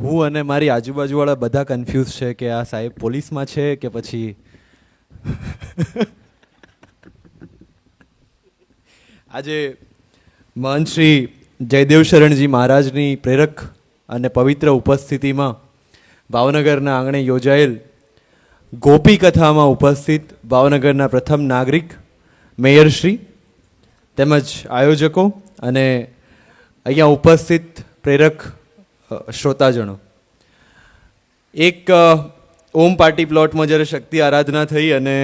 હું અને મારી આજુબાજુવાળા બધા કન્ફ્યુઝ છે કે આ સાહેબ પોલીસમાં છે કે પછી આજે મહંત શ્રી જયદેવ શરણજી મહારાજની પ્રેરક અને પવિત્ર ઉપસ્થિતિમાં ભાવનગરના આંગણે યોજાયેલ ગોપી કથામાં ઉપસ્થિત ભાવનગરના પ્રથમ નાગરિક મેયરશ્રી તેમજ આયોજકો અને અહીંયા ઉપસ્થિત પ્રેરક શ્રોતાજનો. એક ઓમ પાર્ટી પ્લોટમાં જ્યારે શક્તિ આરાધના થઈ અને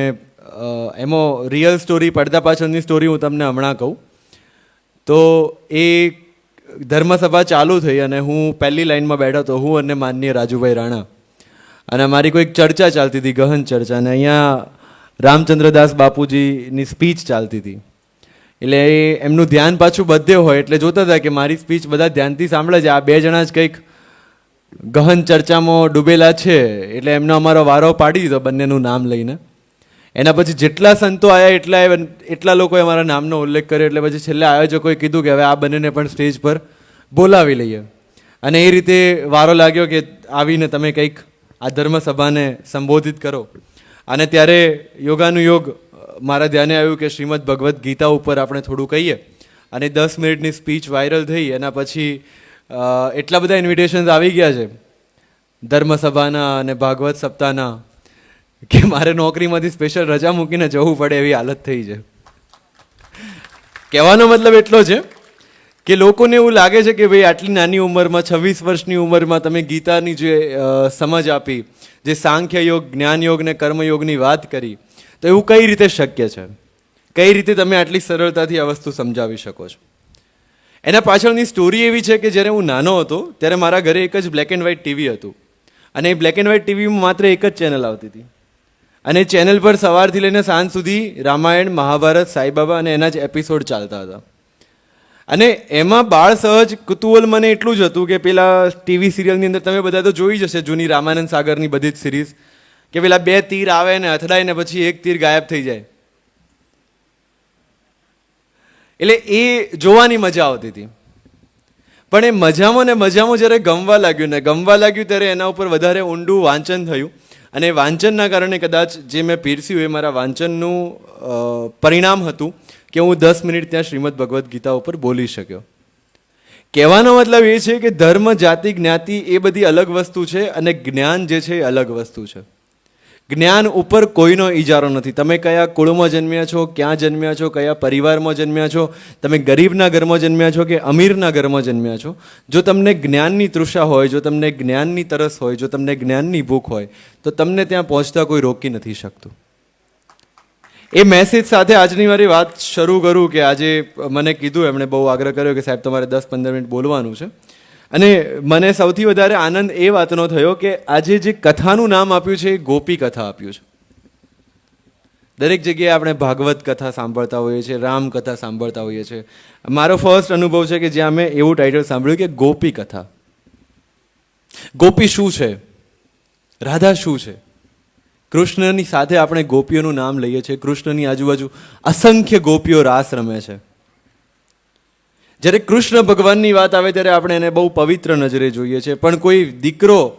એમાં રિયલ સ્ટોરી પડદા પાછળની સ્ટોરી હું તમને હમણાં કહું. તો એ ધર્મસભા ચાલુ થઈ અને હું પહેલી લાઈનમાં બેઠો હતો હું અને માનનીય રાજુભાઈ રાણા. અને અમારી કોઈક ચર્ચા ચાલતી હતી, ગહન ચર્ચા. અને અહીંયા રામચંદ્રદાસ બાપુજીની સ્પીચ ચાલતી હતી. એટલે એમનું ધ્યાન પાછું બધે હોય, એટલે જોતા હતા કે મારી સ્પીચ બધા ધ્યાનથી સાંભળે છે. આ બે જણા જ કંઈક ગહન ચર્ચામાં ડૂબેલા છે, એટલે એમનો અમારો વારો પાડી દીધો બંનેનું નામ લઈને. એના પછી જેટલા સંતો આવ્યા એટલા એટલા લોકોએ અમારા નામનો ઉલ્લેખ કર્યો, એટલે પછી છેલ્લે આયોજકોએ કીધું કે હવે આ બંનેને પણ સ્ટેજ પર બોલાવી લઈએ. અને એ રીતે વારો લાગ્યો કે આવીને તમે કંઈક આ ધર્મસભાને સંબોધિત કરો. અને ત્યારે યોગાનુયોગ મારા ધ્યાને આવ્યું કે શ્રીમદ ભગવદ્ ગીતા ઉપર આપણે થોડું કહીએ. અને દસ મિનિટની સ્પીચ વાયરલ થઈ, એના પછી એટલા બધા ઇન્વિટેશન્સ આવી ગયા છે. ધર્મસભાના અને ભાગવત સપ્તાહના, કે મારે નોકરીમાંથી સ્પેશિયલ રજા મૂકીને જવું પડે એવી હાલત થઈ છે. કહેવાનો મતલબ એટલો છે કે લોકોને એવું લાગે છે કે ભાઈ આટલી નાની ઉંમરમાં, છવ્વીસ વર્ષની ઉંમરમાં તમે ગીતાની જે સમજ આપી જે સાંખ્ય યોગ જ્ઞાન યોગ ને કર્મયોગની વાત કરી, તો એવું કઈ રીતે શક્ય છે? કઈ રીતે તમે આટલી સરળતાથી આ વસ્તુ સમજાવી શકો છો? એના પાછળની સ્ટોરી એવી છે કે જ્યારે હું નાનો હતો, ત્યારે મારા ઘરે એક જ બ્લેક એન્ડ વ્હાઇટ ટીવી હતું. અને એ બ્લેક એન્ડ વ્હાઇટ ટીવીમાં માત્ર એક જ ચેનલ આવતી હતી. અને ચેનલ પર સવારથી લઈને સાંજ સુધી રામાયણ, મહાભારત, સાઈબાબા અને એના જ એપિસોડ ચાલતા હતા. અને એમાં બાળ સહજ કુતૂહલ મને એટલું જ હતું કે પેલા ટીવી સિરિયલની અંદર તમે બધા તો જોઈ જશે જૂની રામાનંદ સાગરની બધી જ સિરીઝ કે પેલા બે તીર આવે ને અથડાય ને પછી એક તીર ગાયબ થઈ જાય. એટલે એ જોવાની મજા આવતી હતી. પણ એ મજામાં ને મજામાં જ્યારે ગમવા લાગ્યું ને ગમવા લાગ્યું ત્યારે એના ઉપર વધારે ઊંડું વાંચન થયું. અને વાંચનના કારણે કદાચ જે મેં પીરસ્યું એ મારા વાંચનનું પરિણામ હતું. કે હું દસ મિનિટ ત્યાં શ્રીમદ ભગવદ્ ગીતા ઉપર બોલી શક્યો. કહેવાનો મતલબ એ છે કે ધર્મ, જાતિ, જ્ઞાતિ એ બધી અલગ વસ્તુ છે અને જ્ઞાન જે છે એ અલગ વસ્તુ છે. જ્ઞાન ઉપર કોઈનો ઈજારો નથી. તમે કયા કુળમાં જન્મ્યા છો, ક્યાં જન્મ્યા છો, કયા પરિવારમાં જન્મ્યા છો, તમે ગરીબના ઘરમાં જન્મ્યા છો કે અમીરના ઘરમાં જન્મ્યા છો? જો તમને જ્ઞાનની તૃષા હોય, જો તમને જ્ઞાનની તરસ હોય, જો તમને જ્ઞાનની ભૂખ હોય, તો તમને ત્યાં પહોંચતા કોઈ રોકી નથી શકતું. એ મેસેજ સાથે આજની મારી વાત શરૂ કરું કે આજે મને કીધું, એમણે બહુ આગ્રહ કર્યો કે સાહેબ તમારે દસ પંદર મિનિટ બોલવાનું છે. અને મને સૌથી વધારે આનંદ એ વાતનો થયો કે આજે જે કથાનું નામ આપ્યું છે એ ગોપી કથા આપ્યું છે. દરેક જગ્યાએ આપણે ભાગવત કથા સાંભળતા હોઈએ છીએ, રામ કથા સાંભળતા હોઈએ છીએ. મારો ફર્સ્ટ અનુભવ છે કે જ્યાં મેં એવું ટાઇટલ સાંભળ્યું કે ગોપી કથા. ગોપી શું છે? રાધા શું છે? કૃષ્ણની સાથે આપણે ગોપીઓનું નામ લઈએ છીએ. કૃષ્ણની આજુબાજુ અસંખ્ય ગોપીઓ રાસ રમે છે. જ્યારે કૃષ્ણ ભગવાનની વાત આવે ત્યારે આપણે એને બહુ પવિત્ર નજરે જોઈએ છીએ. પણ કોઈ દીકરો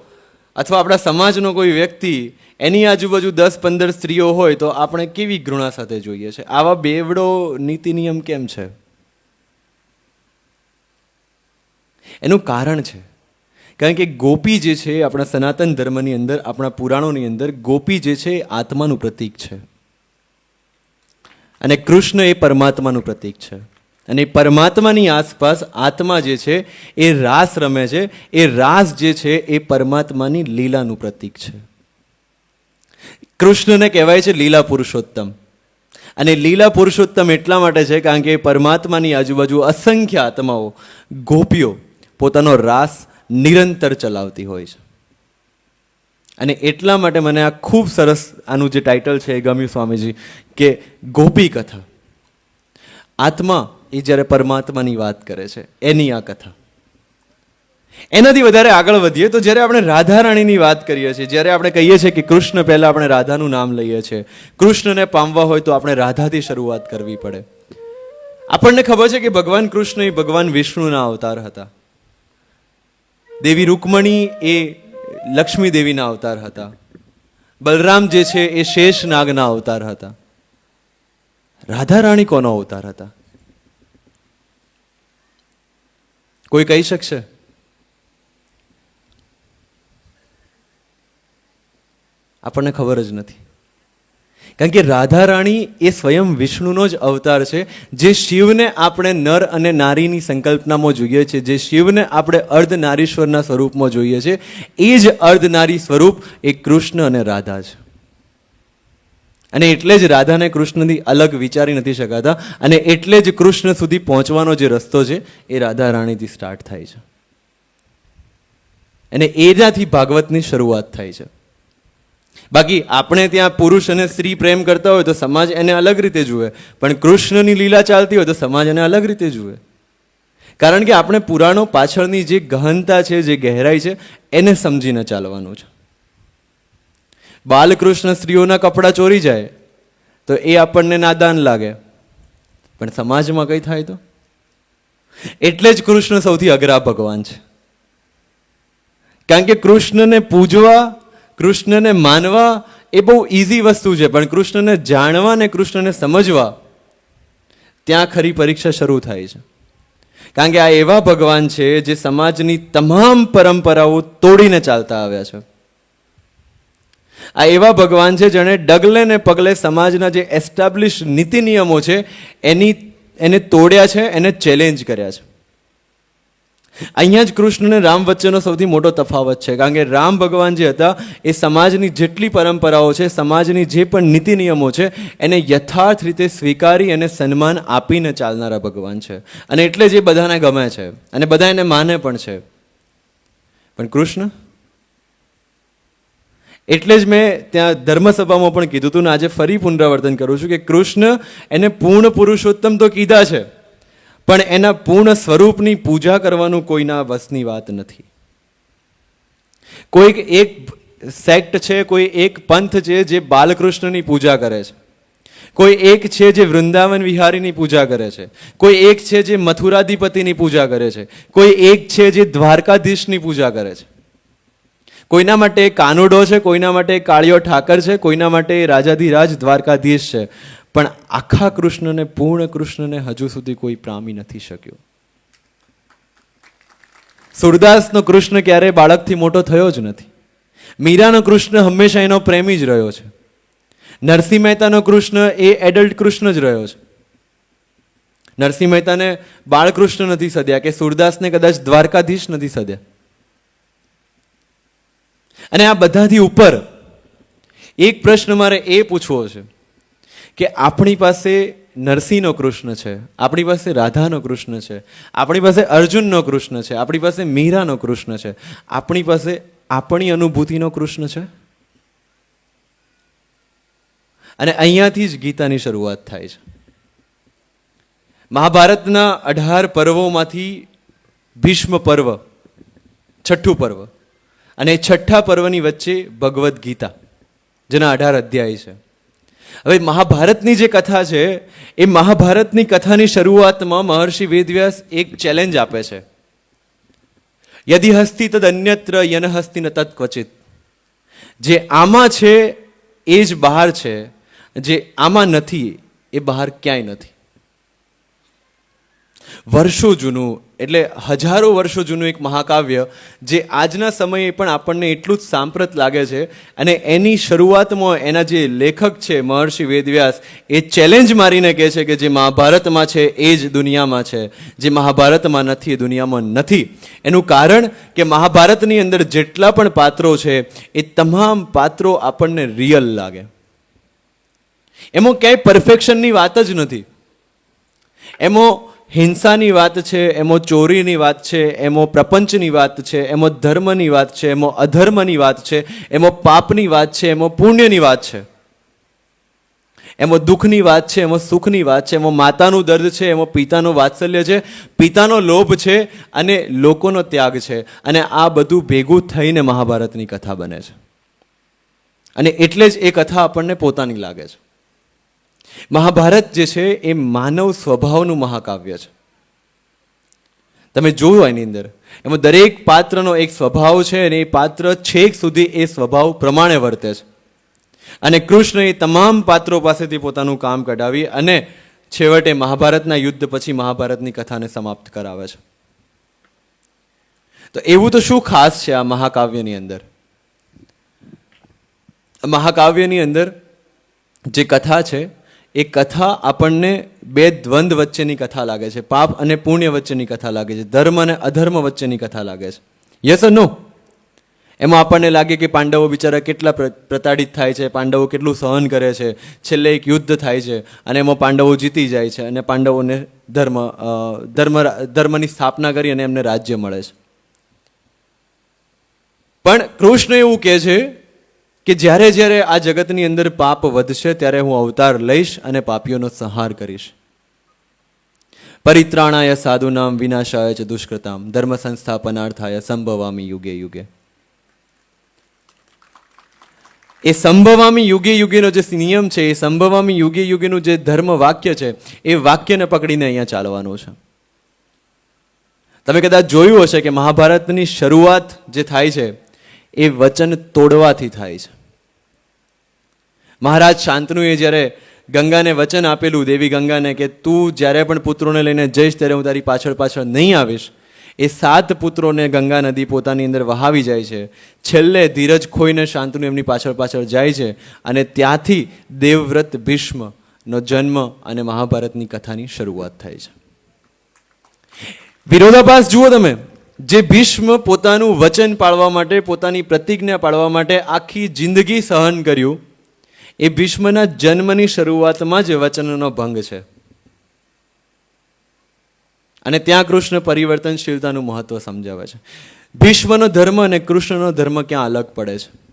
અથવા આપણા સમાજનો કોઈ વ્યક્તિ એની આજુબાજુ દસ પંદર સ્ત્રીઓ હોય તો આપણે કેવી ઘૃણા સાથે જોઈએ છે? આવા બેવડો નીતિ નિયમ કેમ છે? એનું કારણ છે. કારણ કે ગોપી જે છે, આપણા સનાતન ધર્મની અંદર, આપણા પુરાણોની અંદર, ગોપી જે છે, આત્માનું પ્રતીક છે. અને કૃષ્ણ એ પરમાત્માનું પ્રતીક છે. અને પરમાત્માની આસપાસ આત્મા જે છે, એ રાસ રમે છે, એ રાસ જે છે, એ પરમાત્માની લીલાનું પ્રતીક છે. કૃષ્ણને કહેવાય છે લીલા પુરુષોત્તમ. અને લીલા પુરુષોત્તમ એટલા માટે છે, કારણ કે પરમાત્માની આજુબાજુ અસંખ્ય આત્માઓ, ગોપીઓ, પોતાનો રાસ નિરંતર ચલાવતી હોય છે. અને એટલા માટે મને આ ખૂબ સરસ આનું જે ટાઇટલ છે એ ગમ્યું સ્વામીજી, કે ગોપી કથા. આત્મા એ જ્યારે પરમાત્માની વાત કરે છે, એની આ કથા. એનાથી વધારે આગળ વધીએ તો જ્યારે આપણે રાધા રાણીની વાત કરીએ છીએ, જ્યારે આપણે કહીએ છીએ કે કૃષ્ણ પહેલાં આપણે રાધાનું નામ લઈએ છીએ, કૃષ્ણને પામવા હોય તો આપણે રાધાથી શરૂઆત કરવી પડે. આપણને ખબર છે કે ભગવાન કૃષ્ણ એ ભગવાન વિષ્ણુના અવતાર હતા. દેવી રૂકમણી એ લક્ષ્મી દેવીના અવતાર હતા. બલરામ જે છે એ શેષ નાગના અવતાર હતા. રાધા રાણી કોનો અવતાર હતા? કોઈ કહી શકશે? આપણને ખબર જ નથી. કારણ કે રાધા રાણી એ સ્વયં વિષ્ણુનો જ અવતાર છે. જે શિવને આપણે નર અને નારીની સંકલ્પનામાં જોઈએ છે. જે શિવને આપણે અર્ધ નારીશ્વરના સ્વરૂપમાં જોઈએ છે. એ જ અર્ધ નારી સ્વરૂપ એ કૃષ્ણ અને રાધા છે. અને એટલે જ રાધાને કૃષ્ણથી અલગ વિચારી નથી શકાતા અને એટલે જ કૃષ્ણ સુધી પહોંચવાનો જે રસ્તો છે એ રાધા રાણીથી સ્ટાર્ટ થાય છે. અને એનાથી ભાગવતની શરૂઆત થાય છે. બાકી આપણે ત્યાં પુરુષ અને સ્ત્રી પ્રેમ કરતા હોય તો સમાજ એને અલગ રીતે જુએ. પણ કૃષ્ણની લીલા ચાલતી હોય તો સમાજ એને અલગ રીતે જુએ. કારણ કે આપણે પુરાણો પાછળની જે ગહનતા છે, જે ગહેરાઈ છે, એને સમજીને ચાલવાનું છે. બાલકૃષ્ણ સ્ત્રીઓના કપડાં ચોરી જાય, તો એ આપણને નાદાન લાગે. પણ સમાજમાં કંઈ થાય તો? એટલે જ કૃષ્ણ સૌથી અઘરા ભગવાન છે. કારણ કે કૃષ્ણને પૂજવા કૃષ્ણને માનવા એ બહુ ઇઝી વસ્તુ છે, પણ કૃષ્ણને જાણવા ને કૃષ્ણને સમજવા ત્યાં ખરી પરીક્ષા શરૂ થાય છે. કારણ કે આ એવા ભગવાન છે જે સમાજની તમામ પરંપરાઓ તોડીને ચાલતા આવ્યા છે. આ એવા ભગવાન છે જેણે ડગલે ને પગલે સમાજના જે એસ્ટાબ્લિશ નીતિ નિયમો છે, એની એને તોડ્યા છે, એને ચેલેન્જ કર્યા છે. અહીંયા જ કૃષ્ણ અને રામ વચ્ચેનો સૌથી મોટો તફાવત છે, કારણ કે રામ ભગવાન જે હતા, એ સમાજની જેટલી પરંપરાઓ છે, સમાજની જે પણ નીતિ નિયમો છે, એને યથાર્થ રીતે સ્વીકારી અને સન્માન આપીને ચાલનારા ભગવાન છે. અને એટલે જ બધાને ગમે છે, અને બધા એને માને પણ છે. પણ કૃષ્ણ? એટલે જ મેં ત્યાં ધર્મસભામાં પણ કીધું હતું ને આજે ફરી પુનરાવર્તન કરું છું કે કૃષ્ણ એને પૂર્ણ પુરુષોત્તમ તો કીધા છે. પણ એના પૂર્ણ સ્વરૂપની પૂજા કરવાનું કોઈના વસની વાત નથી. કોઈક એક સેક્ટ છે, કોઈ એક પંથ છે જે બાલકૃષ્ણની પૂજા કરે છે. કોઈ એક છે જે વૃંદાવન વિહારીની પૂજા કરે છે. કોઈ એક છે જે મથુરાધિપતિની પૂજા કરે છે. કોઈ એક છે જે દ્વારકાધીશની પૂજા કરે છે. કોઈના માટે કાનુડો છે, કોઈના માટે કાળિયો ઠાકર છે, કોઈના માટે રાજાધિરાજ દ્વારકાધીશ છે. પણ આખા કૃષ્ણને, પૂર્ણ કૃષ્ણને હજુ સુધી કોઈ પ્રામી નથી શક્યો. સુરદાસનો કૃષ્ણ ક્યારેય બાળકથી મોટો થયો જ નથી. મીરાનો કૃષ્ણ હંમેશા એનો પ્રેમી જ રહ્યો છે. નરસિંહ મહેતાનો કૃષ્ણ એ એડલ્ટ કૃષ્ણ જ રહ્યો છે. નરસિંહ મહેતાને બાળકૃષ્ણ નથી સદ્યા કે સુરદાસને કદાચ દ્વારકાધીશ નથી સદ્યા. અને આ બધાથી ઉપર એક પ્રશ્ન મારે એ પૂછવો છે. કે આપણી પાસે નરસિંહનો કૃષ્ણ છે, આપણી પાસે રાધાનો કૃષ્ણ છે, આપણી પાસે અર્જુનનો કૃષ્ણ છે, આપણી પાસે મીરાનો કૃષ્ણ છે, આપણી પાસે આપણી અનુભૂતિનો કૃષ્ણ છે? અને અહીંયાથી જ ગીતાની શરૂઆત થાય છે. મહાભારતના અઢાર પર્વોમાંથી ભીષ્મ પર્વ, છઠ્ઠું પર્વ, અને છઠ્ઠા પર્વની વચ્ચે ભગવદ્ ગીતા, જેના અઢાર અધ્યાય છે. હવે મહાભારતની જે કથા છે, એ મહાભારતની કથાની શરૂઆતમાં મહર્ષિ વેદવ્યાસ એક ચેલેન્જ આપે છે. યદિ હસ્તી તદ અન્યત્ર, યન હસ્તી ન તત્ ક્વચિત. જે આમાં છે, એ જ બહાર છે. જે આમાં નથી, એ બહાર ક્યાંય નથી. વર્ષો જૂનું, એટલે હજારો વર્ષો જૂનું એક મહાકાવ્ય જે આજના સમયે પણ આપણને એટલું જ સાંપ્રત લાગે છે. અને એની શરૂઆતમાં એના જે લેખક છે, મહર્ષિ વેદવ્યાસ, એ ચેલેન્જ મારીને કહે છે કે જે મહાભારતમાં છે, એ જ દુનિયામાં છે. જે મહાભારતમાં નથી, એ દુનિયામાં નથી. એનું કારણ કે મહાભારતની અંદર જેટલા પણ પાત્રો છે, એ તમામ પાત્રો આપણને રિયલ લાગે. એમાં ક્યાંય પરફેક્શનની વાત જ નથી. એમાં હિંસાની વાત છે, એમાં ચોરીની વાત છે, એમાં પ્રપંચની વાત છે, એમાં ધર્મની વાત છે, એમાં અધર્મની વાત છે, એમાં પાપની વાત છે, એમાં પુણ્યની વાત છે. એમાં દુઃખની વાત છે, એમાં સુખની વાત છે, એમાં માતાનું દર્દ છે, એમાં પિતાનું વાત્સલ્ય છે. પિતાનો લોભ છે અને લોકોનો ત્યાગ છે. અને આ બધું ભેગું થઈને મહાભારતની કથા બને છે. અને એટલે જ એ કથા આપણને પોતાની લાગે છે. મહાભારત જે છે એ માનવ સ્વભાવનું મહાકાવ્ય છે. તમે જોયું એની અંદર. એમાં દરેક પાત્રનો એક સ્વભાવ છે અને એ પાત્ર છેક સુધી એ સ્વભાવ પ્રમાણે વર્તે છે. અને કૃષ્ણ એ તમામ પાત્રો પાસેથી પોતાનું કામ કઢાવી અને છેવટે મહાભારતના યુદ્ધ પછી મહાભારતની કથાને સમાપ્ત કરાવે છે. તો એવું તો શું ખાસ છે આ મહાકાવ્યની અંદર? મહાકાવ્યની અંદર જે કથા છે એ કથા આપણને બે દ્વંદ વચ્ચેની કથા લાગે છે. પાપ અને પુણ્ય વચ્ચેની કથા લાગે છે. ધર્મ અને અધર્મ વચ્ચેની કથા લાગે છે. યસ નો એમાં આપણને લાગે કે પાંડવો બિચારા કેટલા પ્ર- પ્રતાડિત થાય છે, પાંડવો કેટલું સહન કરે છે. છેલ્લે એક યુદ્ધ થાય છે અને એમાં પાંડવો જીતી જાય છે અને પાંડવોને ધર્મ ધર્મ, ધર્મની સ્થાપના કરી અને એમને રાજ્ય મળે છે. પણ કૃષ્ણ એવું કહે છે કે જ્યારે જ્યારે આ જગતની અંદર પાપ વધશે, ત્યારે હું અવતાર લઈશ અને પાપીઓનો સંહાર કરીશ. પરિત્રાણાય સાધુનામ વિનાશાય ચ દુષ્કૃતામ, ધર્મ સંસ્થાપનાર્થાય સંભવામી યુગે યુગે. એ સંભવામી યુગે યુગેનો જે નિયમ છે, એ સંભવામી યુગે યુગેનું જે ધર્મ વાક્ય છે, એ વાક્યને પકડીને અહીંયા ચાલવાનું છે. તમે કદાચ જોયું હશે કે મહાભારતની શરૂઆત જે થાય છે, એ વચન તોડવાથી થાય છે. મહારાજ શાંતનુએ જ્યારે ગંગાને વચન આપેલું, દેવી ગંગાને કે તું જ્યારે પણ પુત્રોને લઈને જઈશ ત્યારે હું તારી પાછળ પાછળ નહીં આવીશ, એ સાત પુત્રોને ગંગા નદી પોતાની અંદર વહાવી જાય છે. છેલ્લે ધીરજ ખોઈને શાંતનુ એમની પાછળ પાછળ જાય છે અને ત્યાંથી દેવવ્રત ભીષ્મનો જન્મ અને મહાભારતની કથાની શરૂઆત થાય છે. વિરોધાભાસ જુઓ તમે, જે ભીષ્મ પોતાનું વચન પાળવા માટે, પોતાની પ્રતિજ્ઞા પાળવા માટે આખી જિંદગી સહન કર્યું એ ભીષ્મના જન્મની શરૂઆતમાં જ વચનનો ભંગ છે. અને ત્યાં કૃષ્ણ પરિવર્તનશીલતાનું મહત્વ સમજાવે છે. ભીષ્મનો ધર્મ અને કૃષ્ણનો ધર્મ ક્યાં અલગ પડે છે?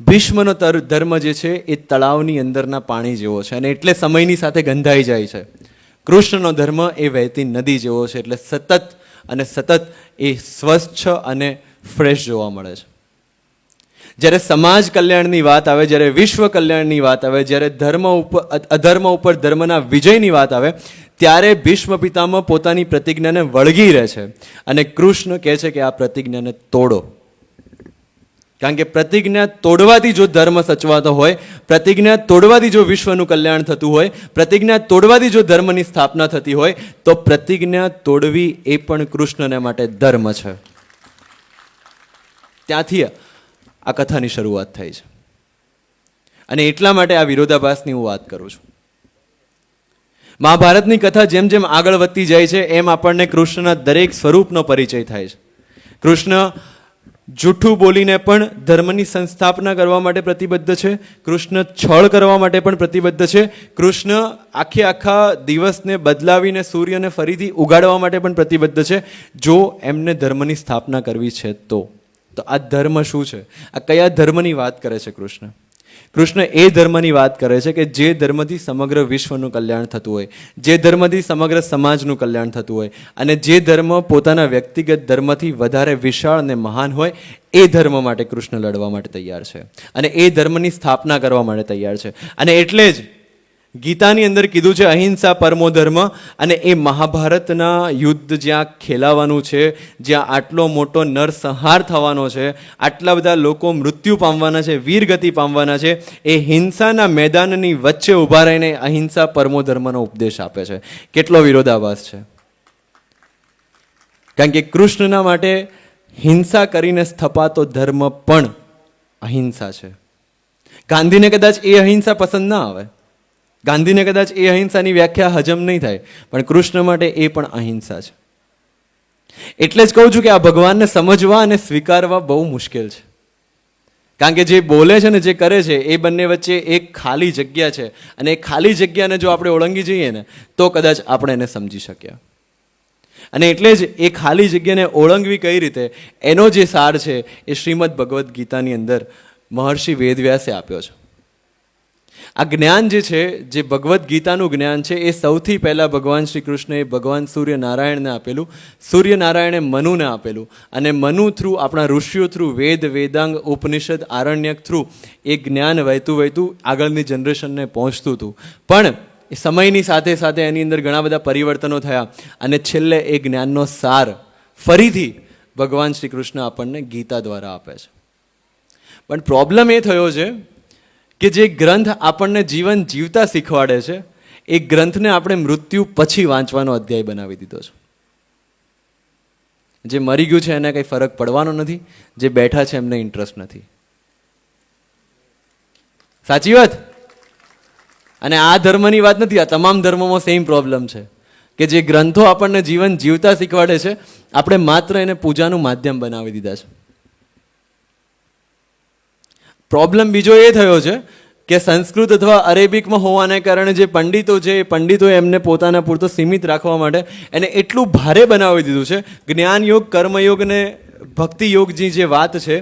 ભીષ્મનો ધર્મ જે છે એ તળાવની અંદરના પાણી જેવો છે અને એટલે સમયની સાથે ગંધાઈ જાય છે. કૃષ્ણનો ધર્મ એ વહેતી નદી જેવો છે એટલે સતત અને સતત એ સ્વચ્છ અને ફ્રેશ જોવા મળે છે. જ્યારે સમાજ કલ્યાણની વાત આવે, જ્યારે વિશ્વ કલ્યાણની વાત આવે, જ્યારે ધર્મ ઉપર અધર્મ ઉપર ધર્મના વિજયની વાત આવે, ત્યારે ભીષ્મ પિતામહ પોતાની પ્રતિજ્ઞાને વળગી રહે છે. અને કૃષ્ણ કહે છે કે આ પ્રતિજ્ઞાને તોડો. કારણ કે પ્રતિજ્ઞા તોડવાથી જો ધર્મ સચવાતો હોય, પ્રતિજ્ઞા તોડવાથી જો વિશ્વનું કલ્યાણ થતું હોય, પ્રતિજ્ઞા તોડવાથી જો ધર્મની સ્થાપના થતી હોય, તો પ્રતિજ્ઞા તોડવી એ પણ કૃષ્ણને માટે ધર્મ છે. ત્યાંથી આ કથાની શરૂઆત થઈ છે. અને એટલા માટે આ વિરોધાભાસની હું વાત કરું છું. મહાભારતની કથા જેમ જેમ આગળ વધતી જાય છે, એમ આપણને કૃષ્ણના દરેક સ્વરૂપનો પરિચય થાય છે. કૃષ્ણ જૂઠું બોલીને પણ ધર્મની સંસ્થાપના કરવા માટે પ્રતિબદ્ધ છે, કૃષ્ણ છળ કરવા માટે પણ પ્રતિબદ્ધ છે, કૃષ્ણ આખે આખા દિવસને બદલાવીને સૂર્યને ફરીથી ઉગાડવા માટે પણ પ્રતિબદ્ધ છે. જો એમને ધર્મની સ્થાપના કરવી છે તો. તો આ ધર્મ શું છે? આ કયા ધર્મની વાત કરે છે કૃષ્ણ? કૃષ્ણ એ ધર્મની વાત કરે છે કે જે ધર્મથી સમગ્ર વિશ્વનું કલ્યાણ થતું હોય, જે ધર્મથી સમગ્ર સમાજનું કલ્યાણ થતું હોય અને જે ધર્મ પોતાના વ્યક્તિગત ધર્મથી વધારે વિશાળ અને મહાન હોય, એ ધર્મ માટે કૃષ્ણ લડવા માટે તૈયાર છે. અને એ ધર્મની સ્થાપના કરવા માટે તૈયાર છે. અને એટલે જ ગીતાની અંદર કીધું છે, અહિંસા પરમો ધર્મ અને એ મહાભારતના યુદ્ધ જ્યાં ખેલાવાનું છે, જ્યાં આટલો મોટો નરસંહાર થવાનો છે, આટલા બધા લોકો મૃત્યુ પામવાના છે, વીરગતિ પામવાના છે, એ હિંસાના મેદાનની વચ્ચે ઊભા રહીને અહિંસા પરમો ધર્મનો ઉપદેશ આપે છે. કેટલો વિરોધાભાસ છે. કારણ કે કૃષ્ણના માટે હિંસા કરીને સ્થપાતો ધર્મ પણ અહિંસા છે. ગાંધીને કદાચ એ અહિંસા પસંદ ના આવે. ગાંધીને કદાચ એ અહિંસાની વ્યાખ્યા હજમ નહીં થાય, પણ કૃષ્ણ માટે એ પણ અહિંસા છે. એટલે જ કહું છું કે આ ભગવાનને સમજવા અને સ્વીકારવા બહુ મુશ્કેલ છે. કારણ કે જે બોલે છે ને જે કરે છે, એ બંને વચ્ચે એક ખાલી જગ્યા છે. અને એ ખાલી જગ્યાને જો આપણે ઓળંગી જઈએ ને, તો કદાચ આપણે એને સમજી શક્યા. અને એટલે જ એ ખાલી જગ્યાને ઓળંગવી કઈ રીતે, એનો જે સાર છે, એ શ્રીમદ ભગવદ્ ગીતાની અંદર મહર્ષિ વેદવ્યાસે આપ્યો છે. આ જ્ઞાન જે છે, જે ભગવદ્ ગીતાનું જ્ઞાન છે, એ સૌથી પહેલાં ભગવાન શ્રી કૃષ્ણએ ભગવાન સૂર્યનારાયણને આપેલું, સૂર્યનારાયણે મનુને આપેલું અને મનુ થ્રુ, આપણા ઋષિઓ થ્રુ, વેદ, વેદાંગ, ઉપનિષદ, આરણ્યક થ્રુ એ જ્ઞાન વહેતું વહેતું આગળની જનરેશનને પહોંચતું હતું. પણ સમયની સાથે સાથે એની અંદર ઘણા બધા પરિવર્તનો થયા અને છેલ્લે એ જ્ઞાનનો સાર ફરીથી ભગવાન શ્રી કૃષ્ણ આપણને ગીતા દ્વારા આપે છે. પણ પ્રોબ્લેમ એ થયો છે કે જે ગ્રંથ આપણને જીવન જીવતા શીખવાડે છે, એ ગ્રંથને આપણે મૃત્યુ પછી વાંચવાનો અધ્યાય બનાવી દીધો છે. જે મરી ગયું છે એને કંઈ ફરક પડવાનો નથી, જે બેઠા છે એમને ઇન્ટરેસ્ટ નથી. સાચી વાત? અને આ ધર્મની વાત નથી, આ તમામ ધર્મોમાં સેમ પ્રોબ્લેમ છે. કે જે ગ્રંથો આપણને જીવન જીવતા શીખવાડે છે, આપણે માત્ર એને પૂજાનું માધ્યમ બનાવી દીધા છે. પ્રોબ્લેમ બીજો એ થયો છે કે સંસ્કૃત અથવા અરેબિકમાં હોવાને કારણે જે પંડિતો છે, એ પંડિતો એમને પોતાના પૂરતો સીમિત રાખવા માટે એને એટલું ભારે બનાવી દીધું છે. જ્ઞાન યોગ કર્મયોગ અને ભક્તિ યોગની જે વાત છે,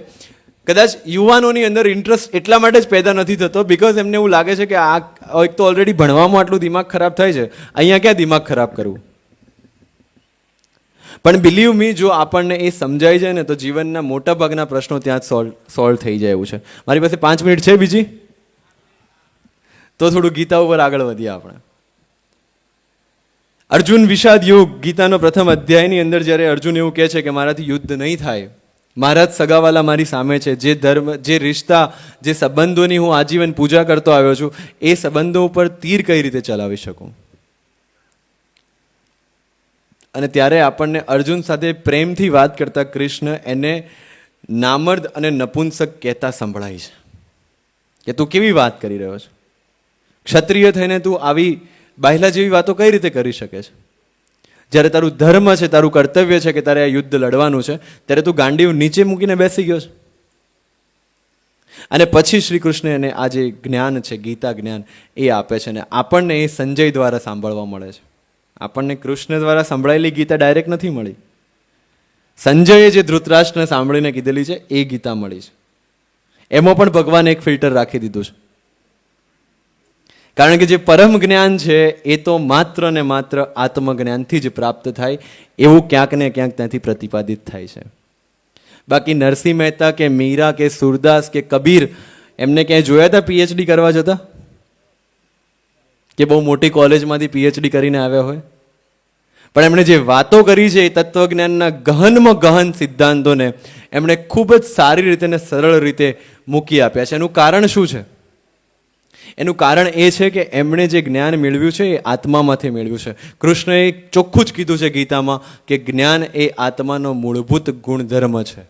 કદાચ યુવાનોની અંદર ઇન્ટરેસ્ટ એટલા માટે જ પેદા નથી થતો બિકોઝ એમને એવું લાગે છે કે આ એક તો ઓલરેડી ભણવામાં આટલું દિમાગ ખરાબ થાય છે. અહીંયા ક્યાં દિમાગ ખરાબ કરવું? પણ બિલીવ મી જો આપણને એ સમજાઈ જાય ને, તો જીવનના મોટા ભાગના પ્રશ્નો ત્યાં જ સોલ્વ સોલ્વ થઈ જાય એવું છે. મારી પાસે પાંચ મિનિટ છે બીજી? તો થોડું ગીતા ઉપર આગળ વધીએ આપણે. અર્જુન વિષાદ યુગ, ગીતાનો પ્રથમ અધ્યાયની અંદર જ્યારે અર્જુન એવું કહે છે કે મારાથી યુદ્ધ નહીં થાય મારા જ સગાવાલા મારી સામે છે. જે ધર્મ, જે રિશ્તા, જે સંબંધોની હું આજીવન પૂજા કરતો આવ્યો છું, એ સંબંધો ઉપર તીર કઈ રીતે ચલાવી શકું? અને ત્યારે આપણને અર્જુન સાથે પ્રેમથી વાત કરતા કૃષ્ણ એને નામર્દ અને નપુંસક કહેતા સંભળાય છે. કે તું કેવી વાત કરી રહ્યો છે? ક્ષત્રિય થઈને તું આવી બાહલા જેવી વાતો કઈ રીતે કરી શકે છે? જ્યારે તારું ધર્મ છે, તારું કર્તવ્ય છે કે તારે આ યુદ્ધ લડવાનું છે, ત્યારે તું ગાંડીવ નીચે મૂકીને બેસી ગયો છે. અને પછી શ્રી કૃષ્ણ એને આ જે જ્ઞાન છે, ગીતા જ્ઞાન, એ આપે છે અને આપણને એ સંજય દ્વારા સાંભળવા મળે છે. આપણને કૃષ્ણ દ્વારા સંભળાયેલી ગીતા ડાયરેક્ટ નથી મળી. સંજયે જે ધૃતરાષ્ટ્રને સાંભળીને કીધેલી છે, એ ગીતા મળી છે. એમાં પણ ભગવાને એક ફિલ્ટર રાખી દીધું છે. કારણ કે જે પરમ જ્ઞાન છે, એ તો માત્ર ને માત્ર આત્મજ્ઞાનથી જ પ્રાપ્ત થાય, એવું ક્યાંક ને ક્યાંક ત્યાંથી પ્રતિપાદિત થાય છે. બાકી નરસિંહ મહેતા કે મીરા કે સુરદાસ કે કબીર, એમને ક્યાંય જોયા હતા પીએચડી કરવા જતા? કે બહુ મોટી કોલેજમાંથી પીએચડી કરીને આવ્યા હોય. પણ એમણે જે વાતો કરી છે એ તત્વજ્ઞાનના ગહનમાં ગહન સિદ્ધાંતોને એમણે ખૂબ જ સારી રીતે અને સરળ રીતે મૂકી આપ્યા છે. એનું કારણ શું છે? એનું કારણ એ છે કે એમણે જે જ્ઞાન મેળવ્યું છે એ આત્મામાંથી મેળવ્યું છે. કૃષ્ણએ ચોખ્ખું જ કીધું છે ગીતામાં કે જ્ઞાન એ આત્માનો મૂળભૂત ગુણધર્મ છે.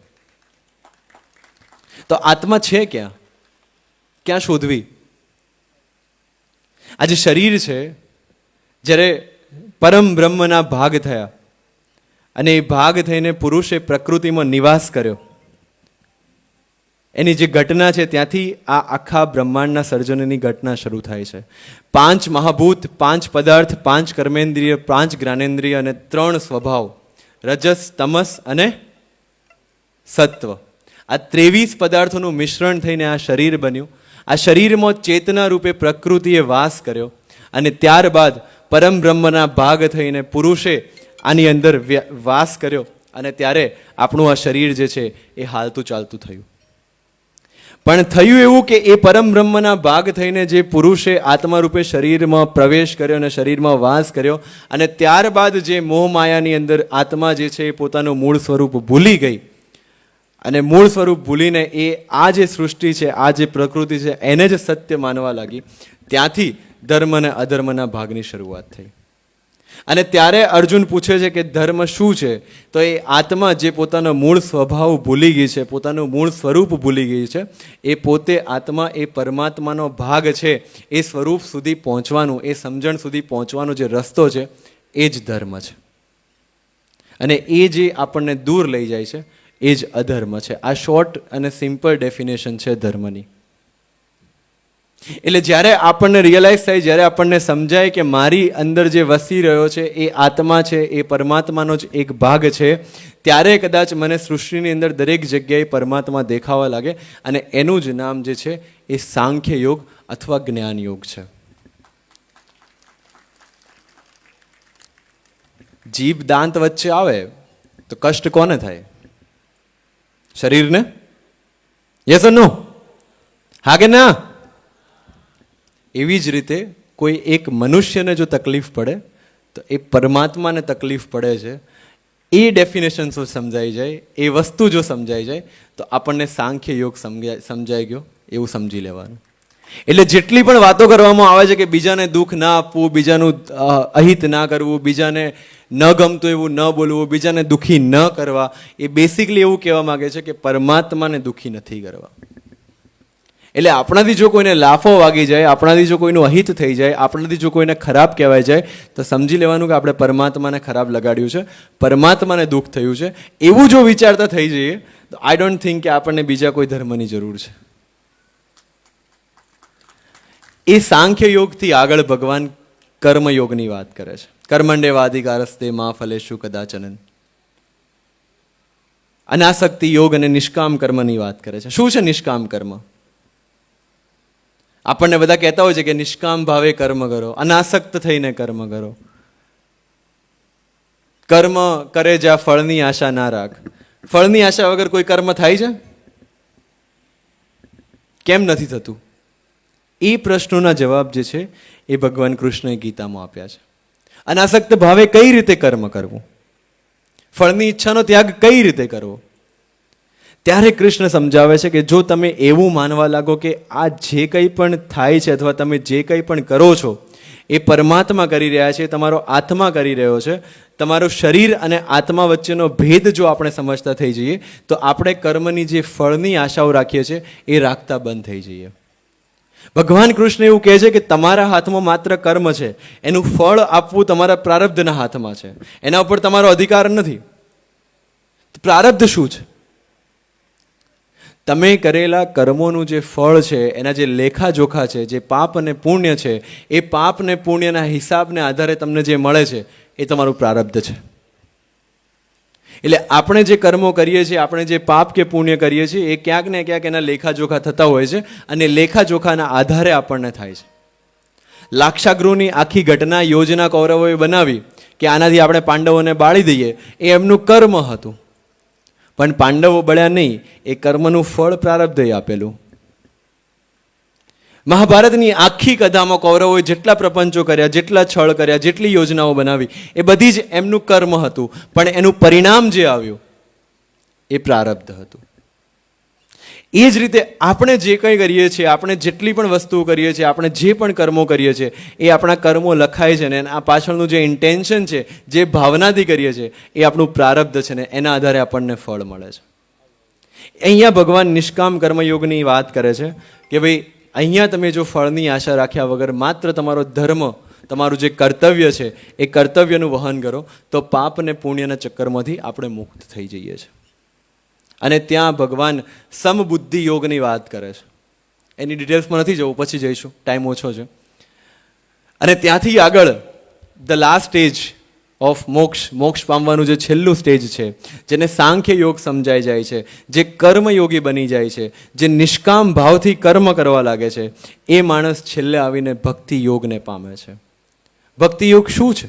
તો આત્મા છે ક્યાં? ક્યાં શોધવી? આ જે શરીર છે, જ્યારે પરમ બ્રહ્મના ભાગ થયા અને એ ભાગ થઈને પુરુષે પ્રકૃતિમાં નિવાસ કર્યો. એની જે ઘટના છે, ત્યાંથી આ આખા બ્રહ્માંડના સર્જનની ઘટના શરૂ થાય છે. પાંચ મહાભૂત, પાંચ પદાર્થ, પાંચ કર્મેન્દ્રિય, પાંચ જ્ઞાનેન્દ્રિય અને ત્રણ સ્વભાવ, રજસ, તમસ અને સત્વ. આ ત્રેવીસ પદાર્થોનું મિશ્રણ થઈને આ શરીર બન્યું. આ શરીરમાં ચેતના રૂપે પ્રકૃતિએ વાસ કર્યો અને ત્યારબાદ પરમ બ્રહ્મના ભાગ થઈને પુરુષે આની અંદર વાસ કર્યો અને ત્યારે આપણું આ શરીર જે છે એ હાલતું ચાલતું થયું. પણ થયું એવું કે એ પરમ બ્રહ્મના ભાગ થઈને જે પુરુષે આત્મારૂપે શરીરમાં પ્રવેશ કર્યો અને શરીરમાં વાસ કર્યો અને ત્યારબાદ જે મોહ માયાની અંદર આત્મા જે છે એ પોતાનું મૂળ સ્વરૂપ ભૂલી ગઈ અને મૂળ સ્વરૂપ ભૂલીને એ આ જે સૃષ્ટિ છે, આ જે પ્રકૃતિ છે, એને જ સત્ય માનવા લાગી. ત્યાંથી ધર્મ અને અધર્મના ભાગની શરૂઆત થઈ. અને ત્યારે અર્જુન પૂછે છે કે ધર્મ શું છે? તો એ આત્મા જે પોતાનો મૂળ સ્વભાવ ભૂલી ગઈ છે, પોતાનું મૂળ સ્વરૂપ ભૂલી ગઈ છે, એ પોતે આત્મા, એ પરમાત્માનો ભાગ છે, એ સ્વરૂપ સુધી પહોંચવાનું, એ સમજણ સુધી પહોંચવાનો જે રસ્તો છે, એ જ ધર્મ છે. અને એ જે આપણને દૂર લઈ જાય છે એ જ અધર્મ છે. આ શોર્ટ અને સિમ્પલ ડેફિનેશન છે ધર્મની. એટલે જ્યારે આપણને રિયલાઇઝ થાય, જ્યારે આપણને સમજાય કે મારી અંદર જે વસી રહ્યો છે, એ આત્મા છે, એ પરમાત્માનો જ એક ભાગ છે, ત્યારે કદાચ મને સૃષ્ટિની અંદર દરેક જગ્યાએ પરમાત્મા દેખાવા લાગે અને એનું જ નામ જે છે, એ સાંખ્ય યોગ અથવા જ્ઞાન યોગ છે. જીભ દાંત વચ્ચે આવે તો કષ્ટ કોને થાય? શરીરને? યસ નો હા કે ના? એવી જ રીતે કોઈ એક મનુષ્યને જો તકલીફ પડે, તો એ પરમાત્માને તકલીફ પડે છે. એ ડેફિનેશન જો સમજાઈ જાય, એ વસ્તુ જો સમજાઈ જાય, તો આપણને સાંખ્ય યોગ સમજાય સમજાઈ ગયો, એવું સમજી લેવાનું. એટલે જેટલી પણ વાતો કરવામાં આવે છે કે બીજાને દુઃખ ના આપવું, બીજાનું અહિત ના કરવું, બીજાને ન ગમતું એવું ન બોલવું, બીજાને દુઃખી ન કરવા, એ બેસિકલી એવું કહેવા માંગે છે કે પરમાત્માને દુઃખી નથી કરવા. એટલે આપણાથી જો કોઈને લાફો વાગી જાય, આપણાથી જો કોઈનું અહિત થઈ જાય, આપણાથી જો કોઈને ખરાબ કહેવાય જાય, તો સમજી લેવાનું કે આપણે પરમાત્માને ખરાબ લગાડ્યું છે, પરમાત્માને દુઃખ થયું છે. એવું જો વિચારતા થઈ જઈએ, તો આઈ ડોન્ટ થિંક કે આપણને બીજા કોઈ ધર્મની જરૂર છે. એ સાંખ્ય યોગથી આગળ ભગવાન કર્મયોગની વાત કરે છે. કર્મંડેવાધિકારસ્તે મા ફલેશુ કદાચનન અનાસક્તિ યોગ અને નિષ્કામ કર્મની વાત કરે છે શું છે નિષ્કામ કર્મ આપણને બધા કહેતા હોય છે કે નિષ્કામ ભાવે કર્મ કરો, અનાસક્ત થઈને કર્મ કરો। કર્મ કરે જ્યાં ફળની આશા ના રાખ। ફળની આશા વગર કોઈ કર્મ થાય છે? કેમ નથી થતું? એ પ્રશ્નોના જવાબ જે છે, એ ભગવાન કૃષ્ણએ ગીતામાં આપ્યા છે। અનાસક્ત ભાવે કઈ રીતે કર્મ કરવું? ફળની ઈચ્છાનો ત્યાગ કઈ રીતે કરવો? ત્યારે કૃષ્ણ સમજાવે છે કે જો તમે એવું માનવા લાગો કે આ જે કંઈ પણ થાય છે અથવા તમે જે કંઈ પણ કરો છો, એ પરમાત્મા કરી રહ્યા છે, તમારો આત્મા કરી રહ્યો છે, તમારું શરીર અને આત્મા વચ્ચેનો ભેદ જો આપણે સમજતા થઈ જઈએ, તો આપણે કર્મની જે ફળની આશાઓ રાખીએ છીએ, એ રાખતા બંધ થઈ જઈએ. ભગવાન કૃષ્ણ એવું કહે છે કે તમારા હાથમાં માત્ર કર્મ છે. એનું ફળ આપવું તમારા પ્રારબ્ધના હાથમાં છે. એના ઉપર તમારો અધિકાર નથી. પ્રારબ્ધ શું છે? તમે કરેલા કર્મોનું જે ફળ છે, એના જે લેખાજોખા છે, જે પાપ અને પુણ્ય છે, એ પાપ ને પુણ્યના હિસાબને આધારે તમને જે મળે છે, એ તમારું પ્રારબ્ધ છે. એટલે આપણે જે કર્મો કરીએ છીએ, આપણે જે પાપ કે પુણ્ય કરીએ છીએ, એ ક્યાંક ને ક્યાંક એના લેખાજોખા થતા હોય છે અને લેખાજોખાના આધારે આપણને થાય છે. લાક્ષાગૃહની આખી ઘટના, યોજના કૌરવોએ બનાવી કે આનાથી આપણે પાંડવોને બાળી દઈએ, એ એમનું કર્મ હતું. પણ પાંડવો બળ્યા નહીં, એ કર્મનું ફળ પ્રારબ્ધએ આપેલું. મહાભારતની આખી કથામાં કૌરવોએ જેટલા પ્રપંચો કર્યા, જેટલા છળ કર્યા, જેટલી યોજનાઓ બનાવી, એ બધી જ એમનું કર્મ હતું. પણ એનું પરિણામ જે આવ્યું, એ પ્રારબ્ધ હતું. એ જ રીતે આપણે જે કંઈ કરીએ છીએ, આપણે જેટલી પણ વસ્તુઓ કરીએ છીએ, આપણે જે પણ કર્મો કરીએ છીએ, એ આપણા કર્મો લખાય છે ને આ પાછળનું જે ઇન્ટેન્શન છે, જે ભાવનાથી કરીએ છીએ, એ આપણું પ્રારબ્ધ છે ને, એના આધારે આપણને ફળ મળે છે. અહીંયા ભગવાન નિષ્કામ કર્મયોગની વાત કરે છે કે ભાઈ અહીંયા તમે જો ફળની આશા રાખ્યા વગર માત્ર તમારો ધર્મ, તમારું જે કર્તવ્ય છે, એ કર્તવ્યનું વહન કરો, તો પાપ અને પુણ્યના ચક્કરમાંથી આપણે મુક્ત થઈ જઈએ છીએ. અને ત્યાં ભગવાન સમબુદ્ધિ યોગની વાત કરે છે. એની ડિટેલ્સમાં નથી જવું, પછી જઈશું. ટાઈમ ઓછો છે. અને ત્યાંથી આગળ ધ લાસ્ટ સ્ટેજ ઓફ મોક્ષ મોક્ષ પામવાનું જે છેલ્લું સ્ટેજ છે, જેને સાંખ્ય યોગ સમજાઈ જાય છે, જે કર્મયોગી બની જાય છે, જે નિષ્કામ ભાવથી કર્મ કરવા લાગે છે, એ માણસ છેલ્લે આવીને ભક્તિ યોગને પામે છે. ભક્તિ યોગ શું છે?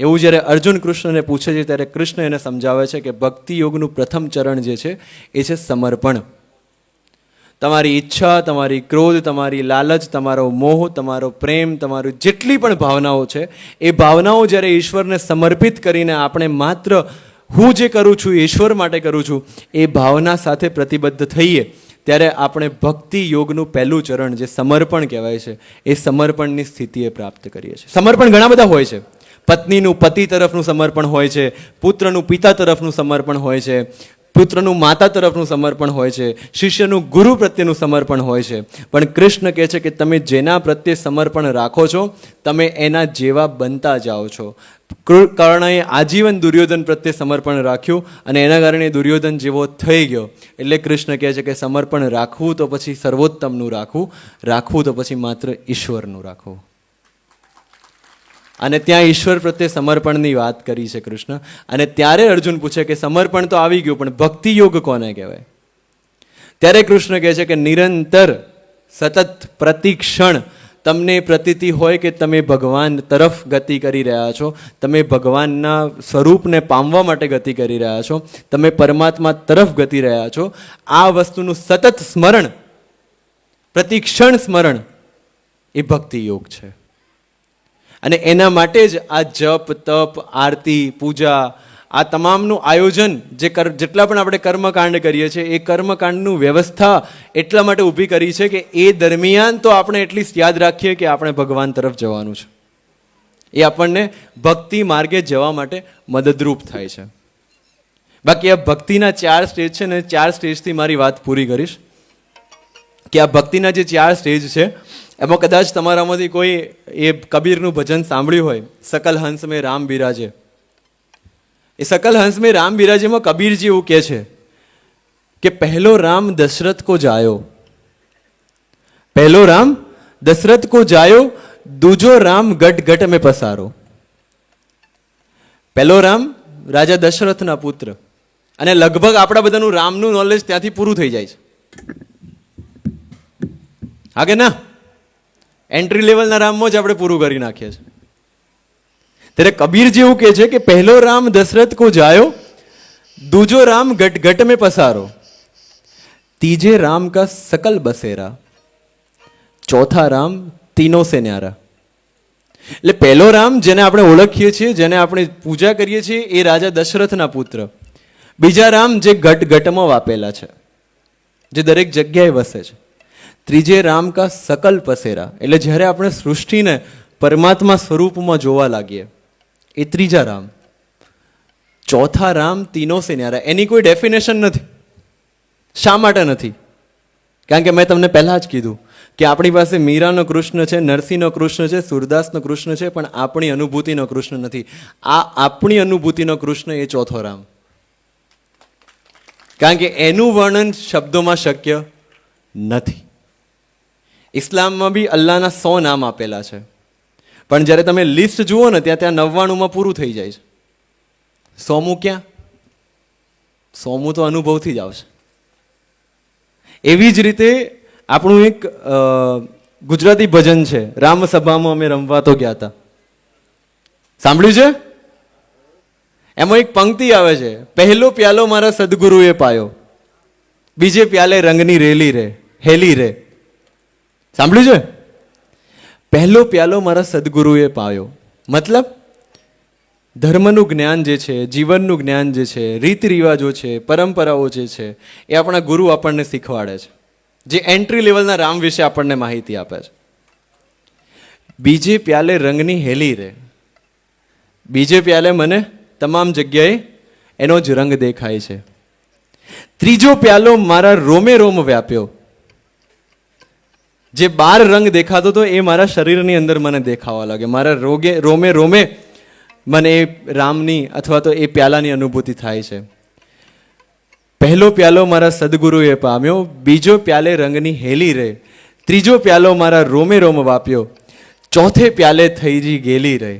એવું જ્યારે અર્જુન કૃષ્ણને પૂછે છે, ત્યારે કૃષ્ણ એને સમજાવે છે કે ભક્તિ યોગનું પ્રથમ ચરણ જે છે, એ છે સમર્પણ. તમારી ઈચ્છા, તમારી ક્રોધ, તમારી લાલચ, તમારો મોહ, તમારો પ્રેમ, તમારું જેટલી પણ ભાવનાઓ છે, એ ભાવનાઓ જ્યારે ઈશ્વરને સમર્પિત કરીને આપણે માત્ર હું જે કરું છું, ઈશ્વર માટે કરું છું, એ ભાવના સાથે પ્રતિબદ્ધ થઈએ, ત્યારે આપણે ભક્તિ યોગનું પહેલું ચરણ, જે સમર્પણ કહેવાય છે, એ સમર્પણની સ્થિતિએ પ્રાપ્ત કરીએ છીએ. સમર્પણ ઘણા બધા હોય છે. પત્નીનું પતિ તરફનું સમર્પણ હોય છે, પુત્રનું પિતા તરફનું સમર્પણ હોય છે પુત્રનું માતા તરફનું સમર્પણ હોય છે, શિષ્યનું ગુરુ પ્રત્યેનું સમર્પણ હોય છે. પણ કૃષ્ણ કહે છે કે તમે જેના પ્રત્યે સમર્પણ રાખો છો, તમે એના જેવા બનતા જાઓ છો. કર્ણએ આજીવન દુર્યોધન પ્રત્યે સમર્પણ રાખ્યું અને એના કારણે દુર્યોધન જેવો થઈ ગયો. એટલે કૃષ્ણ કહે છે કે સમર્પણ રાખવું તો પછી સર્વોત્તમનું રાખવું રાખવું તો પછી માત્ર ઈશ્વરનું રાખવું. અને ત્યાં ઈશ્વર પ્રત્યે સમર્પણની વાત કરી છે કૃષ્ણ. અને ત્યારે અર્જુન પૂછે કે સમર્પણ તો આવી ગયું, પણ ભક્તિ યોગ કોને કહેવાય? ત્યારે કૃષ્ણ કહે છે કે નિરંતર સતત પ્રતિક્ષણ તમને પ્રતીતિ હોય કે તમે ભગવાન તરફ ગતિ કરી રહ્યા છો, તમે ભગવાનના સ્વરૂપને પામવા માટે ગતિ કરી રહ્યા છો, તમે પરમાત્મા તરફ ગતિ રહ્યા છો, આ વસ્તુનું સતત સ્મરણ, પ્રતિક્ષણ સ્મરણ એ ભક્તિ યોગ છે. અને એના માટે જ આ જપ, તપ, આરતી, પૂજા, આ તમામનું આયોજન જે કર, જેટલા પણ આપણે કર્મકાંડ કરીએ છીએ, એ કર્મકાંડનું વ્યવસ્થા એટલા માટે ઊભી કરી છે કે એ દરમિયાન તો આપણે એટલીસ્ટ યાદ રાખીએ કે આપણે ભગવાન તરફ જવાનું છે. એ આપણને ભક્તિ માર્ગે જવા માટે મદદરૂપ થાય છે. બાકી આ ભક્તિના ચાર સ્ટેજ છે ને ચાર સ્ટેજથી મારી વાત પૂરી કરીશ. કે આ ભક્તિના જે ચાર સ્ટેજ છે એમાં કદાચ તમારામાંથી કોઈ એ કબીરનું ભજન સાંભળ્યું હોય, સકલ હંસ મેં રામ બિરાજે. એ સકલ હંસ મેં રામ બિરાજેમાં કબીરજી એવું કહે છે કે પહેલો રામ દશરથ કો જાયો. પહેલો રામ દશરથ કો જાયો, દૂજો રામ ગટ ગટ મેં પસારો. પહેલો રામ રાજા દશરથના પુત્ર. અને લગભગ આપણા બધાનું રામનું નોલેજ ત્યાંથી પૂરું થઈ જાય છે. હા કે ના? એન્ટ્રી લેવલના રામમાં જ આપણે પૂરું કરી નાખીએ છીએ. ત્યારે કબીરજી એવું કહે છે કે પહેલો રામ દશરથ કો જાયો, દૂજો રામ ઘટ ઘટ મેં પસારો, ત્રીજે રામ કા સકલ બસેરા, ચોથા રામ તીનો સે ન્યારા એટલે પહેલો રામ જેને આપણે ઓળખીએ છીએ, જેને આપણે પૂજા કરીએ છીએ, એ રાજા દશરથના પુત્ર. બીજા રામ જે ઘટ ઘટમાં વાપેલા છે, જે દરેક જગ્યાએ વસે છે. ત્રીજે રામ કા સકલ પસેરા. એટલે જ્યારે આપણે સૃષ્ટિને પરમાત્મા સ્વરૂપમાં જોવા લાગીએ, એ ત્રીજા રામ. ચોથા રામ તીનો સેન્યારા. એની કોઈ ડેફિનેશન નથી. શા માટે નથી? કારણ કે મેં તમને પહેલાં જ કીધું કે આપણી પાસે મીરાનો કૃષ્ણ છે નરસિંહનો કૃષ્ણ છે, સુરદાસનો કૃષ્ણ છે, પણ આપણી અનુભૂતિનો કૃષ્ણ નથી. આ આપણી અનુભૂતિનો કૃષ્ણ એ ચોથો રામ. કારણ કે એનું વર્ણન શબ્દોમાં શક્ય નથી. ઇસ્લામમાં બી અલ્લાહના સો નામ આપેલા છે. પણ જ્યારે તમે લિસ્ટ જુઓ ને, ત્યાં ત્યાં નવ્વાણુંમાં પૂરું થઈ જાય છે. સોમું ક્યાં? સોમું તો અનુભવથી જ આવશે. એવી જ રીતે આપણું એક ગુજરાતી ભજન છે, રામસભામાં અમે રમવા તો ગયા હતા. સાંભળ્યું છે? એમાં એક પંક્તિ આવે છે, પહેલો પ્યાલો મારા સદગુરુએ પાયો, બીજે પ્યાલે રંગની રેલી રે, હેલી રે. સાંભળ્યું છે? પહેલો પ્યાલો મારા સદગુરુએ પાયો. મતલબ, ધર્મનું જ્ઞાન જે છે, જીવનનું જ્ઞાન જે છે રીત રિવાજો છે, પરંપરાઓ જે છે, એ આપણા ગુરુ આપણને શીખવાડે છે. જે એન્ટ્રી લેવલના રામ વિશે આપણને માહિતી આપે છે. બીજે પ્યાલે રંગની હેલી રે. બીજે પ્યાલે મને તમામ જગ્યાએ એનો જ રંગ દેખાય છે. ત્રીજો પ્યાલો મારા રોમે રોમ વ્યાપ્યો. જે બાર રંગ દેખાતો હતો એ મારા શરીરની અંદર મને દેખાવા લાગે મારા રોગે, રોમે રોમે મને એ રામની અથવા તો એ પ્યાલાની અનુભૂતિ થાય છે. પહેલો પ્યાલો મારા સદગુરુએ પામ્યો, બીજો પ્યાલે રંગની હેલી રે, ત્રીજો પ્યાલો મારા રોમે, રોમ વાપ્યો, ચોથે પ્યાલે થઈ જી ગેલી રે.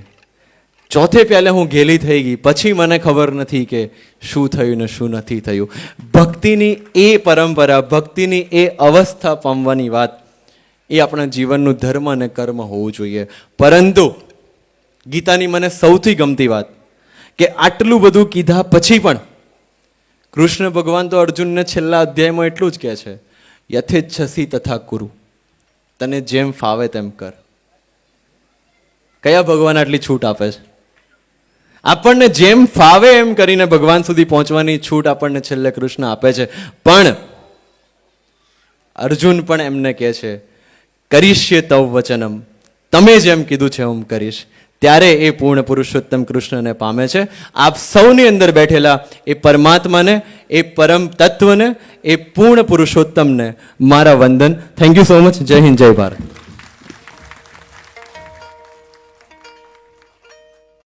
ચોથે પ્યાલે હું ગેલી થઈ ગઈ, પછી મને ખબર નથી કે શું થયું ને શું નથી થયું. ભક્તિની એ પરંપરા, ભક્તિની એ અવસ્થા પામવાની વાત એ આપણા જીવનનું ધર્મ અને કર્મ હોવું જોઈએ. પરંતુ ગીતાની મને સૌથી ગમતી વાત કે આટલું બધું કીધા પછી પણ કૃષ્ણ ભગવાન તો અર્જુનને છેલ્લા અધ્યાયમાં એટલું જ કહે છે, યથેચ્છસી તથા કુરુ. તને જેમ ફાવે તેમ કર. કયા ભગવાન આટલી છૂટ આપે છે? આપણને જેમ ફાવે એમ કરીને ભગવાન સુધી પહોંચવાની છૂટ આપણને છેલ્લે કૃષ્ણ આપે છે. પણ અર્જુન પણ એમને કહે છે કરીશ્ય તવ વચનમ. તમે જેમ કીધું છે હું કરીશ. ત્યારે એ પૂર્ણ પુરુષોત્તમ કૃષ્ણને પામે છે. આપ સૌની અંદર બેઠેલા એ પરમાત્માને, એ પરમ તત્વને, એ પૂર્ણ પુરુષોત્તમને મારા વંદન. થેન્ક યુ સો મચ જય હિન્દ, જય ભારત.